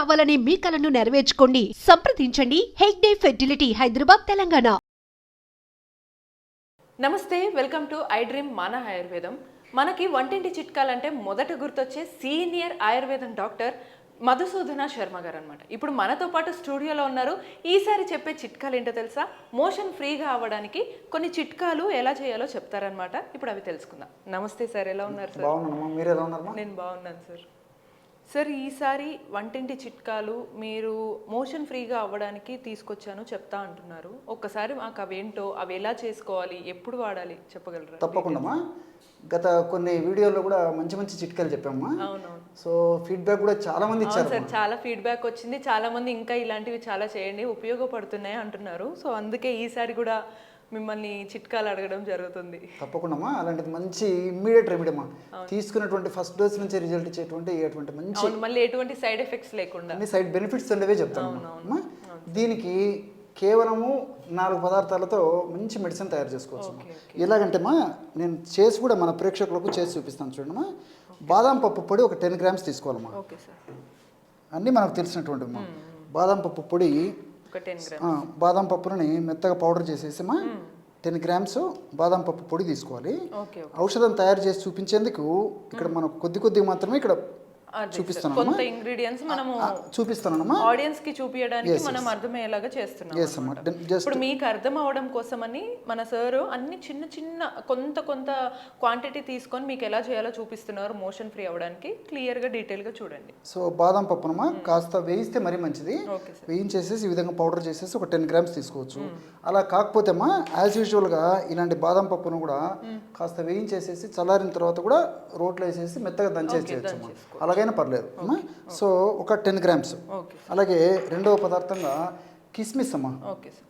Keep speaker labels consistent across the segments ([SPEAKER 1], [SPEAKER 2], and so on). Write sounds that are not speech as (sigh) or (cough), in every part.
[SPEAKER 1] కావాలనే మీ కలను నెరవేర్చుకోండి. సంప్రదించండి. హెగ్డే ఫెర్టిలిటీ హైదరాబాద్ తెలంగాణ.
[SPEAKER 2] నమస్తే వెల్కమ్ టు ఐ డ్రీమ్ మన ఆయుర్వేదం. మనకి వంటింటి చిట్కాలంటే మొదట గుర్తొచ్చే సీనియర్ ఆయుర్వేదం డాక్టర్ మధుసూదన శర్మ గారు అనమాట ఇప్పుడు మనతో పాటు స్టూడియోలో ఉన్నారు. ఈసారి చెప్పే చిట్కాలు ఏంటో తెలుసా? మోషన్ ఫ్రీగా అవ్వడానికి కొన్ని చిట్కాలు ఎలా చేయాలో చెప్తారనమాట ఇప్పుడు అవి తెలుసుకుందాం. నమస్తే సార్ ఎలా ఉన్నారు సార్? నేను బాగున్నాను సార్. సార్ ఈసారి వంటింటి చిట్కాలు మీరు మోషన్ ఫ్రీగా అవ్వడానికి తీసుకొచ్చాను చెప్తా అంటున్నారు. ఒక్కసారి మాకు అవేంటో అవి ఎలా చేసుకోవాలి ఎప్పుడు వాడాలి చెప్పగలరా?
[SPEAKER 3] తప్పకుండా గత కొన్ని వీడియోల్లో కూడా మంచి మంచి చిట్కాలు
[SPEAKER 2] అవునవును.
[SPEAKER 3] సో ఫీడ్బ్యాక్ కూడా చాలా మంది ఇచ్చారు
[SPEAKER 2] సార్ చాలా ఫీడ్బ్యాక్ వచ్చింది. చాలా మంది ఇంకా ఇలాంటివి చాలా చేయండి ఉపయోగపడుతున్నాయి అంటున్నారు. సో అందుకే ఈసారి కూడా మిమ్మల్ని చిట్కాలు అడగడం జరుగుతుంది.
[SPEAKER 3] తప్పకుండా అలాంటిది మంచి ఇమ్మీడియట్ రెమెడీ అమ్మా తీసుకున్నటువంటి ఫస్ట్ డోస్ నుంచి రిజల్ట్ ఇచ్చేటువంటి అటువంటి మంచి
[SPEAKER 2] మళ్ళీ ఎటువంటి సైడ్ ఎఫెక్ట్స్ లేకుండా.
[SPEAKER 3] అన్ని సైడ్ బెనిఫిట్స్ ఉండేవే చెప్తాను అమ్మా. దీనికి కేవలము నాలుగు పదార్థాలతో మంచి మెడిసిన్ తయారు చేసుకోవచ్చు. ఎలాగంటే మా నేను చేసి కూడా మన ప్రేక్షకులకు చేసి చూపిస్తాను చూడమ్మా బాదాం పప్పు పొడి ఒక టెన్ గ్రామ్స్ తీసుకోవాలమ్మా. అన్నీ మనకు తెలిసినటువంటి అమ్మా బాదాం పప్పు పొడి బాదం పప్పుని మెత్తగా పౌడర్ చేసేసిమా? టెన్ గ్రామ్స్ బాదం పప్పు పొడి తీసుకోవాలి. ఔషధం తయారు చేసి చూపించేందుకు ఇక్కడ మనకు కొద్ది కొద్ది మాత్రమే ఇక్కడ
[SPEAKER 2] కొంత ఇంగ్రీడియంట్స్ మనము ఆడియన్స్కి చూపించడానికి మనం అర్థమయ్యేలాగా చేస్తున్నాం ఇప్పుడు మీకు అర్థం అవడం కోసమని మన సార్ అన్ని చిన్న చిన్న కొంత కొంత క్వాంటిటీ తీసుకొని మీకు ఎలా చేయాలో చూపిస్తున్నారు మోషన్ ఫ్రీ క్లియర్గా డీటెయిల్గా చూడండి.
[SPEAKER 3] సో బాదం పప్పునమ్మా కాస్త వేయిస్తే మరీ మంచిది. వేయించేసేసి ఈ విధంగా పౌడర్ చేసేసి ఒక టెన్ గ్రామ్స్ తీసుకోవచ్చు. అలా కాకపోతే అమ్మా యాజ్ యూజువల్గా ఇలాంటి బాదం పప్పును కూడా కాస్త వేయించేసేసి చల్లారిన తర్వాత కూడా రోట్లో వేసేసి మెత్తగా దంచేసి చేయొచ్చు అలాగైనా పర్లేదు. అమ్మా సో ఒక టెన్ గ్రామ్స్. అలాగే రెండవ పదార్థంగా కిస్మిస్ అమ్మా.
[SPEAKER 2] Okay sir.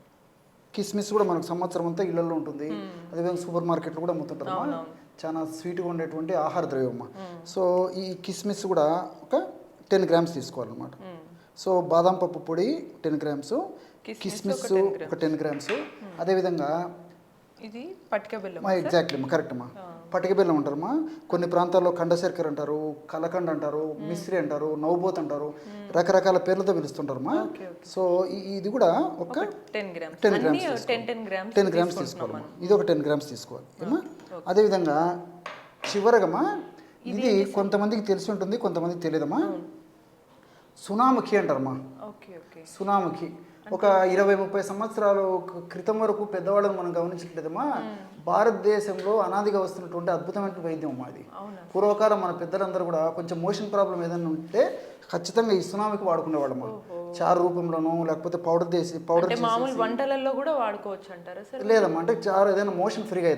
[SPEAKER 3] కిస్మిస్ కూడా మనకు సంవత్సరం అంతా ఇళ్ళలో ఉంటుంది. అదేవిధంగా సూపర్ మార్కెట్లో కూడా అమ్ముతుంటారు అమ్మా. చాలా స్వీట్గా ఉండేటువంటి ఆహార ద్రవ్యం అమ్మా. సో ఈ కిస్మిస్ కూడా ఒక టెన్ గ్రామ్స్ తీసుకోవాలన్నమాట. సో బాదం పప్పు పొడి టెన్ గ్రామ్స్. కిస్మిస్ ఒక టెన్ గ్రామ్స్. అదేవిధంగా
[SPEAKER 2] ఇది బెల్లం
[SPEAKER 3] ఎగ్జాక్ట్లీ కరెక్ట్ అమ్మా. పటిక బెల్లం అంటారమ్మా కొన్ని ప్రాంతాల్లో కండ శర్కర అంటారు కలకండ అంటారు మిశ్రి అంటారు నవ్వుబోత్ అంటారు. రకరకాల పేర్లతో పిలుస్తుంటారమ్మా. సో ఈ- ఇది కూడా ఒక
[SPEAKER 2] టెన్ గ్రామ్స్
[SPEAKER 3] 10
[SPEAKER 2] అన్ని
[SPEAKER 3] grams
[SPEAKER 2] ten grams
[SPEAKER 3] ten grams తీసుకోవాలమ్మా ఇది ఒక టెన్ గ్రామ్స్ తీసుకోవాలి. ఏమా అదేవిధంగా చివరగమ్మా ఇది కొంతమందికి తెలిసి ఉంటుంది కొంతమందికి తెలియదమ్మా. సునాముఖి అంటారమ్మా.
[SPEAKER 2] Okay okay.
[SPEAKER 3] సునాముఖి. ఒక ఇరవై ముప్పై సంవత్సరాలు క్రితం వరకు పెద్దవాళ్ళని మనం గమనించట్లేదమ్మా భారతదేశంలో అనాదిగా వస్తున్నటువంటి అద్భుతమైన వైద్యం
[SPEAKER 2] అవునా?
[SPEAKER 3] పూర్వకాలం మన పెద్దలందరూ కూడా కొంచెం మోషన్ ప్రాబ్లం ఏదైనా ఉంటే ఖచ్చితంగా ఈ సునామికి వాడుకునేవాళ్ళమ్మా చారు రూపంలోనూ లేకపోతే పౌడర్ చేసి పౌడర్
[SPEAKER 2] మామూలు వంటలలో కూడా వాడుకోవచ్చు అంటారా సార్?
[SPEAKER 3] లేదమ్మా అంటే చారు ఏదైనా మోషన్ ఫ్రీగా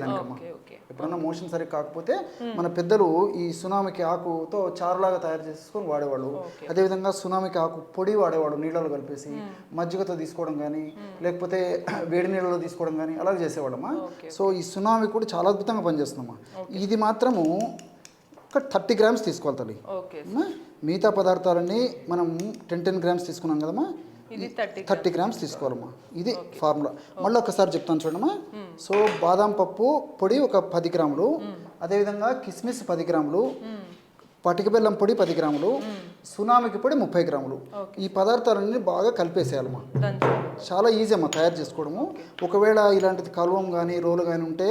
[SPEAKER 2] ఓకే
[SPEAKER 3] ఎప్పుడన్నా మోషన్ సరిగ్గా కాకపోతే మన పెద్దలు ఈ సునామికి ఆకుతో చారులాగా తయారు చేసుకొని వాడేవాళ్ళు. అదేవిధంగా సునామికి ఆకు పొడి వాడేవాడు నీళ్ళలో కలిపేసి మజ్జిగతో తీసుకోవడం కానీ లేకపోతే (clears throat) వేడి నీళ్ళలో తీసుకోవడం కానీ అలా చేసేవాళ్ళమ్మా. సో ఈ సునామి కూడా చాలా అద్భుతంగా పనిచేస్తుందమ్మా. ఇది మాత్రము ఒక థర్టీ గ్రామ్స్ తీసుకోవాలి తల్లి. మిగతా పదార్థాలన్నీ మనం టెన్ టెన్ గ్రామ్స్ తీసుకున్నాం కదమ్మా?
[SPEAKER 2] థర్టీ
[SPEAKER 3] గ్రామ్స్ తీసుకోవాలమ్మా. ఇది ఫార్ములా. మళ్ళీ ఒకసారి చెప్తాను చూడమ్మా. సో బాదాం పప్పు పొడి ఒక పది గ్రాములు అదేవిధంగా కిస్మిస్ పది గ్రాములు పటిక బెల్లం పొడి పది గ్రాములు సునామికి పొడి ముప్పై గ్రాములు. ఈ పదార్థాలన్నీ బాగా కలిపేసేయాలమ్మా. చాలా ఈజీ అమ్మా తయారు చేసుకోవడము. ఒకవేళ ఇలాంటిది కలువం కానీ రోలు కానీ ఉంటే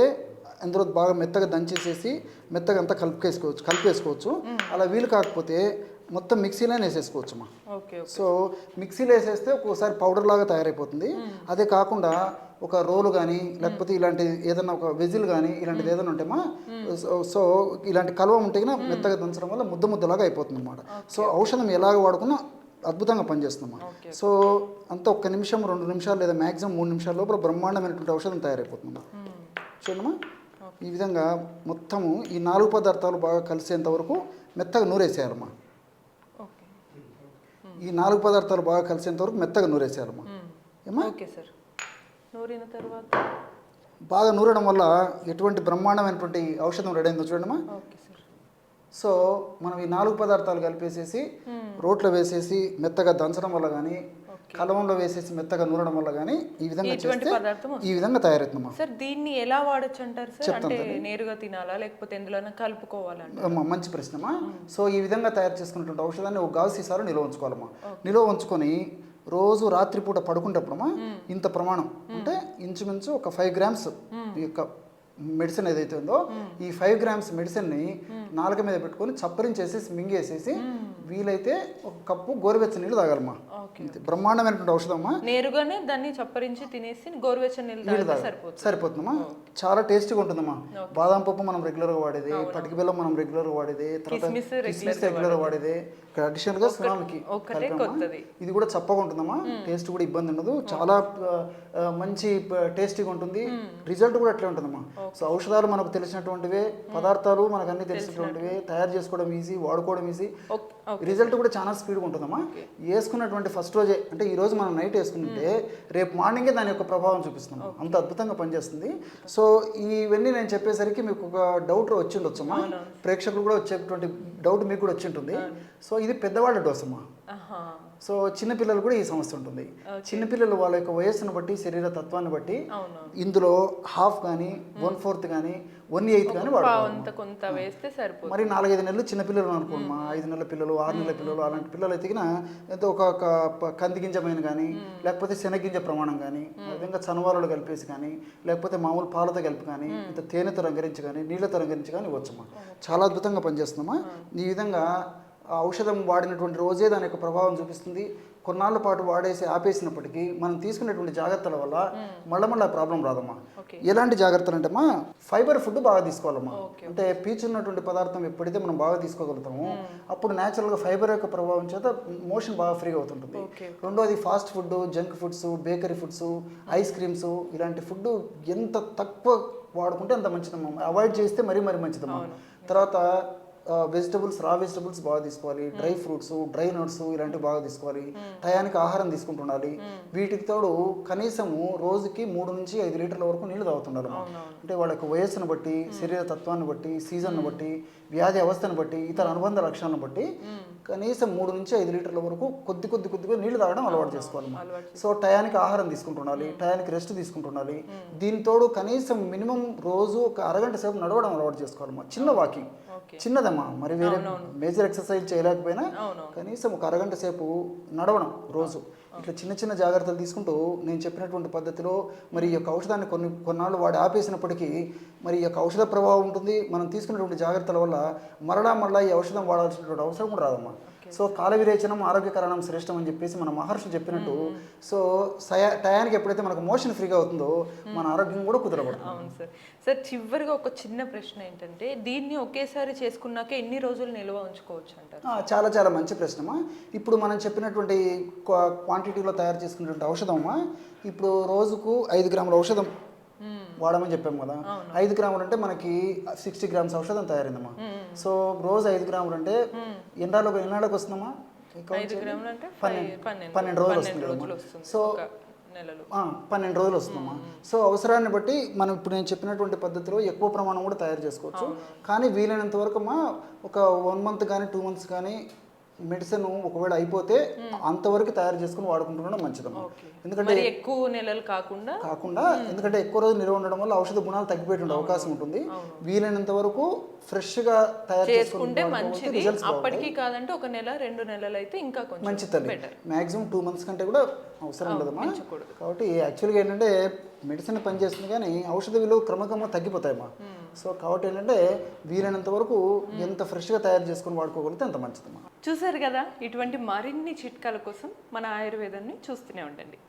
[SPEAKER 3] అందులో బాగా మెత్తగా దంచేసేసి మెత్తగా అంతా కలిపేసుకోవచ్చు. కలిపేసుకోవచ్చు అలా వీలు కాకపోతే మొత్తం మిక్సీలోనే వేసేసుకోవచ్చు అమ్మా
[SPEAKER 2] ఓకే.
[SPEAKER 3] సో మిక్సీలో వేసేస్తే ఒక్కోసారి పౌడర్ లాగా తయారైపోతుంది. అదే కాకుండా ఒక రోలు కానీ లేకపోతే ఇలాంటి ఏదైనా ఒక వెజిల్ కానీ ఇలాంటిది ఏదైనా ఉంటేమా సో- సో ఇలాంటి కలువ ఉంటే కన్నా మెత్తగా దంచడం వల్ల ముద్ద ముద్దలాగా అయిపోతుంది అనమాట సో ఔషధం ఎలాగ వాడుకున్నా అద్భుతంగా పనిచేస్తుందమ్మా సో అంత ఒక్క నిమిషం రెండు నిమిషాలు లేదా మ్యాక్సిమం మూడు నిమిషాల లోపల బ్రహ్మాండమైనటువంటి ఔషధం తయారైపోతుందమ్మా చూడమ్మా. ఈ విధంగా మొత్తము ఈ నాలుగు పదార్థాలు బాగా కలిసేంత వరకు మెత్తగా నూరేసేయాలమ్మా. ఈ నాలుగు పదార్థాలు బాగా కలిసేంత వరకు మెత్తగా నూరేసేయాలమ్మా. ఏమా
[SPEAKER 2] ఓకే సార్. నూరిన తర్వాత?
[SPEAKER 3] బాగా నూరడం వల్ల ఎటువంటి బ్రహ్మాండమైనటువంటి ఔషధం రెడీ అయిందో చూడమ్మా
[SPEAKER 2] ఓకే సార్.
[SPEAKER 3] సో మనం ఈ నాలుగు పదార్థాలు కలిపేసేసి రోట్లో వేసేసి మెత్తగా దంచడం వల్ల కానీ కలవంలో వేసేసి మెత్తగా నూరడం వల్ల కానీ ఈ విధంగా చేస్తే ఈ విధంగా తయారవుతుందమ్మా
[SPEAKER 2] సార్ దీన్ని ఎలా వాడొచ్చు అంటారు సార్ అంటే నేరుగా తినాలా? లేకపోతే ఎందులోనే కలుపుకోవాలంట
[SPEAKER 3] అమ్మా, మంచి ప్రశ్నమా? సో ఈ విధంగా తయారు చేసుకున్నటువంటి ఔషధాన్ని ఒక గాజు సీసాలో నిల్వ ఉంచుకోవాలమ్మా నిల్వ ఉంచుకొని రోజు రాత్రిపూట పడుకునేటప్పుడమ్మా ఇంత ప్రమాణం అంటే ఇంచుమించు ఒక ఫైవ్ గ్రామ్స్ ఈ యొక్క మెడిసిన్ ఏదైతే ఉందో ఈ ఫైవ్ గ్రామ్స్ మెడిసిన్ని నాలుక మీద పెట్టుకొని చప్పరించేసేసి మింగేసేసి వీలైతే ఒక కప్పు గోరువెచ్చని నీళ్ళు తాగాలమ్మా. బ్రహ్మాండమైనటువంటి ఔషధమ్మా
[SPEAKER 2] నేరుగానే దాన్ని చప్పరించి తినేసి గోరువెచ్చని నీళ్ళు సరిపోతుంది.
[SPEAKER 3] సరిపోతుందమ్మా? చాలా టేస్టీగా ఉంటుందమ్మా. బాదం పప్పు మనం రెగ్యులర్గా వాడేది పటిక బెల్లం మనం రెగ్యులర్గా వాడేది తర్వాత
[SPEAKER 2] కిస్మిస్
[SPEAKER 3] రెగ్యులర్ వాడేది. ఇక్కడ అడిషనల్గా సునామికి. ఇది కూడా చప్పగా ఉంటుందమ్మా. టేస్ట్ కూడా ఇబ్బంది ఉండదు. చాలా మంచి టేస్టీగా ఉంటుంది. రిజల్ట్ కూడా అట్లే ఉంటుందమ్మా. సో ఔషధాలు మనకు తెలిసినటువంటివే పదార్థాలు మనకు అన్ని తెలిసినటువంటివే తయారు చేసుకోవడం ఈజీ వాడుకోవడం ఈజీ. రిజల్ట్ కూడా చాలా స్పీడ్గా ఉంటుందమ్మా. వేసుకున్నటువంటి ఫస్ట్ రోజే అంటే ఈ రోజు మనం నైట్ వేసుకుంటే రేపు మార్నింగే దాని యొక్క ప్రభావం చూపిస్తుంది. అంత అద్భుతంగా పనిచేస్తుంది. సో ఇవన్నీ నేను చెప్పేసరికి మీకు ఒక డౌట్ వచ్చి ఉండొచ్చమ్మా. ప్రేక్షకులు కూడా వచ్చేటువంటి డౌట్ మీకు కూడా వచ్చి ఉంటుంది. సో ఇది పెద్దవాళ్ళ డోస్ అమ్మా. సో చిన్నపిల్లలు కూడా ఈ సమస్య ఉంటుంది. చిన్నపిల్లలు వాళ్ళ యొక్క వయస్సును బట్టి శరీర తత్వాన్ని బట్టి ఇందులో హాఫ్ కానీ వన్ ఫోర్త్ కానీ వన్ ఎయిత్ కానీ
[SPEAKER 2] అంత కొంత వేస్తే సరిపోతుంది.
[SPEAKER 3] మరి నాలుగైదు నెలలు చిన్న పిల్లలు అనుకోండి మా ఐదు నెలల పిల్లలు ఆరు నెలల పిల్లలు అలాంటి పిల్లలు అయితే గిన ఎంతో ఒక కంది గింజమైన కానీ లేకపోతే శనగింజ ప్రమాణం కానీ విధంగా చనవాళ్ళు కలిపేసి కానీ లేకపోతే మామూలు పాలతో కలిపి కానీ ఇంత తేనెతో రంగరించి కానీ నీళ్ళతో రంగరించి కానీ ఇవ్వచ్చమ్మా. చాలా అద్భుతంగా పనిచేస్తుందమ్మా. ఈ విధంగా ఆ ఔషధం వాడినటువంటి రోజే దాని యొక్క ప్రభావం చూపిస్తుంది. కొన్నాళ్ళ పాటు వాడేసి ఆపేసినప్పటికీ మనం తీసుకునేటువంటి జాగ్రత్తల వల్ల మళ్ళీ మళ్ళీ ప్రాబ్లం రాదమ్మా. ఎలాంటి జాగ్రత్తలు అంటే అమ్మా ఫైబర్ ఫుడ్ బాగా తీసుకోవాలమ్మా. అంటే పీచు ఉన్నటువంటి పదార్థం ఎప్పుడైతే మనం బాగా తీసుకోగలుగుతామో అప్పుడు న్యాచురల్గా ఫైబర్ యొక్క ప్రభావం చేత మోషన్ బాగా ఫ్రీగా అవుతుంటుంది. రెండోది fast food junk foods bakery foods ice creams ఇలాంటి ఫుడ్ ఎంత తక్కువ వాడుకుంటే అంత మంచిదమ్మా. అవాయిడ్ చేస్తే మరీ మరీ మంచిదమ్మా. తర్వాత వెజిటబుల్స్ రా వెజిటబుల్స్ బాగా తీసుకోవాలి. డ్రై ఫ్రూట్స్ డ్రై నట్స్ ఇలాంటివి బాగా తీసుకోవాలి. టయానికి ఆహారం తీసుకుంటుండాలి. వీటికి తోడు కనీసము రోజుకి మూడు నుంచి ఐదు లీటర్ల వరకు నీళ్ళు తాగుతుండాలి అంటే వాళ్ళ యొక్క వయస్సును బట్టి శరీర తత్వాన్ని బట్టి సీజన్ను బట్టి వ్యాధి అవస్థను బట్టి ఇతర అనుబంధ లక్షణాలను బట్టి కనీసం మూడు నుంచి ఐదు లీటర్ల వరకు కొద్ది కొద్ది కొద్దిగా నీళ్ళు తాగడం అలవాటు చేసుకోవాలి సో టయానికి ఆహారం తీసుకుంటుండాలి. టయానికి రెస్ట్ తీసుకుంటుండాలి. దీనితోడు కనీసం మినిమం రోజు ఒక అరగంట సేపు నడవడం అలవాటు చేసుకోవాలమ్మా చిన్న వాకింగ్. చిన్నదమ్మా. మరి వేరే మేజర్ ఎక్సర్సైజ్ చేయలేకపోయినా కనీసం ఒక అరగంట సేపు నడవడం రోజు. ఇట్లా చిన్న చిన్న జాగ్రత్తలు తీసుకుంటూ నేను చెప్పినటువంటి పద్ధతిలో మరి ఈ యొక్క ఔషధాన్ని కొన్ని కొన్నాళ్ళు వాడి ఆపేసినప్పటికీ మరి ఈ యొక్క ఔషధ ప్రభావం ఉంటుంది. మనం తీసుకున్నటువంటి జాగ్రత్తల వల్ల మరలా మరలా ఈ ఔషధం వాడాల్సినటువంటి అవసరం కూడా రాదమ్మా. సో కాల విరేచనం ఆరోగ్యకరణం శ్రేష్టం అని చెప్పేసి మన మహర్షులు చెప్పినట్టు సో టయానికి ఎప్పుడైతే మనకు మోషన్ ఫ్రీగా అవుతుందో మన ఆరోగ్యం కూడా కుదరబడుతుంది.
[SPEAKER 2] అవును సార్. సార్ చివరిగా ఒక చిన్న ప్రశ్న ఏంటంటే దీన్ని ఒకేసారి చేసుకున్నాక ఎన్ని రోజులు నిల్వ ఉంచుకోవచ్చు అంటారు?
[SPEAKER 3] చాలా చాలా మంచి ప్రశ్నమా. ఇప్పుడు మనం చెప్పినటువంటి క్వా- క్వాంటిటీలో తయారు చేసుకున్నటువంటి ఔషధమా? ఇప్పుడు రోజుకు ఐదు గ్రాముల ఔషధం వాడమని చెప్పాము కదా. ఐదు గ్రాములు అంటే మనకి సిక్స్టీ గ్రామ్స్ ఔషధం తయారైందమ్మా. సో రోజు ఐదు గ్రాములు అంటే ఎన్నాళ్ళకు ఎన్నాళ్ళకి
[SPEAKER 2] అంటే
[SPEAKER 3] పన్నెండు. రోజులు వస్తుంది సో పన్నెండు రోజులు వస్తుందమ్మా. సో అవసరాన్ని బట్టి మనం ఇప్పుడు నేను చెప్పినటువంటి పద్ధతిలో ఎక్కువ ప్రమాణం కూడా తయారు చేసుకోవచ్చు. కానీ వీలైనంత వరకు అమ్మా ఒక వన్ మంత్ కానీ టూ మంత్స్ కానీ మెడిసిన్ ఒకవేళ అయిపోతే అంతవరకు తయారు చేసుకుని వాడుకుంటుండడం మంచిదమ్మా ఎందుకంటే
[SPEAKER 2] ఎక్కువ నెలలు కాకుండా
[SPEAKER 3] కాకుండా ఎందుకంటే ఎక్కువ రోజులు నిల్వ ఉండడం వల్ల ఔషధ గుణాలు తగ్గిపోయేటువంటి అవకాశం ఉంటుంది. వీలైనంత వరకు ఫ్రెష్గా తయారు
[SPEAKER 2] చేసుకుంటే మంచిది. అప్పటికి కాదంటే ఒక నెల రెండు నెలలు అయితే ఇంకా కొంచెం
[SPEAKER 3] మంచి తల్లి.
[SPEAKER 2] బెటర్
[SPEAKER 3] మాక్సిమం టూ మంత్స్ కంటే కూడా అవసరం ఉండదమ్మా.
[SPEAKER 2] పెంచకూడదు.
[SPEAKER 3] కాబట్టి యాక్చువల్గా ఏంటంటే మెడిసిన్ పనిచేస్తుంది కానీ ఔషధ విలువ క్రమక్రమంగా తగ్గిపోతాయమ్మా. సో కాబట్టి ఏంటంటే వీలైనంత వరకు ఎంత ఫ్రెష్గా తయారు చేసుకొని వాడుకోగలిగితే అంత మంచిదమ్మా
[SPEAKER 2] చూసారు కదా ఇటువంటి మరిన్ని చిట్కాల కోసం మన ఆయుర్వేదాన్ని చూస్తూనే ఉండండి.